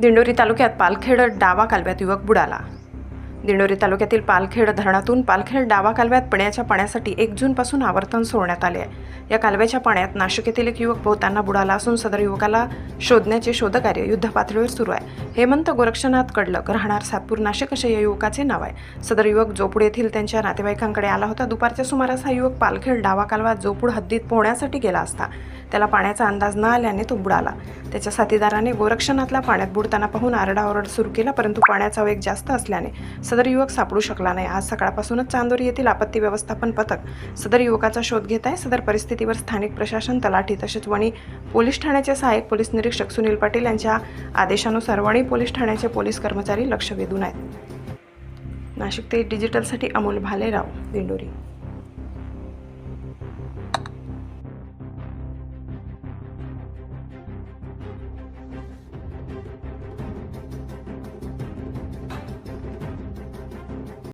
दिंडोरी तालुक्यात पालखेड डावा कालव्यात युवक बुडाला. दिंडोरी तालुक्यातील पालखेड धरणातून पालखेड डावा कालव्यात पिण्याच्या पाण्यासाठी एक जूनपासून आवर्तन सोडण्यात आले आहे. या कालव्याच्या पाण्यात नाशिक येथील एक युवक पोहताना बुडाला असून सदर युवकाला शोधण्याचे शोधकार्य युद्धपातळीवर सुरू आहे. हेमंत गोरक्षनाथ कडलक राहणार सातपूर नाशिक असे या युवकाचे नाव आहे. सदर युवक जोपूड येथील त्यांच्या नातेवाईकांकडे आला होता. दुपारच्या सुमारास हा युवक पालखेड डावा कालवा जोपूड हद्दीत पोहण्यासाठी गेला असता. त्याला पाण्याचा अंदाज न आल्याने तो बुडाला. त्याच्या साथीदाराने गोरक्षनाथला पाण्यात बुडताना पाहून आरडाओरड सुरू केला परंतु पाण्याचा वेग जास्त असल्याने सदर युवक सापडू शकला नाही. आज सकाळपासूनच चांदोरी येथील आपत्ती व्यवस्थापन पथक सदर युवकाचा शोध घेत आहे. सदर परिस्थितीवर स्थानिक प्रशासन तलाठी तसेच वणी पोलीस ठाण्याचे सहाय्यक पोलीस निरीक्षक सुनील पाटील यांच्या आदेशानुसार वणी पोलीस ठाण्याचे पोलीस कर्मचारी लक्ष वेधून आहेत. नाशिक ते डिजिटलसाठी अमोल भालेराव दिंडोरी.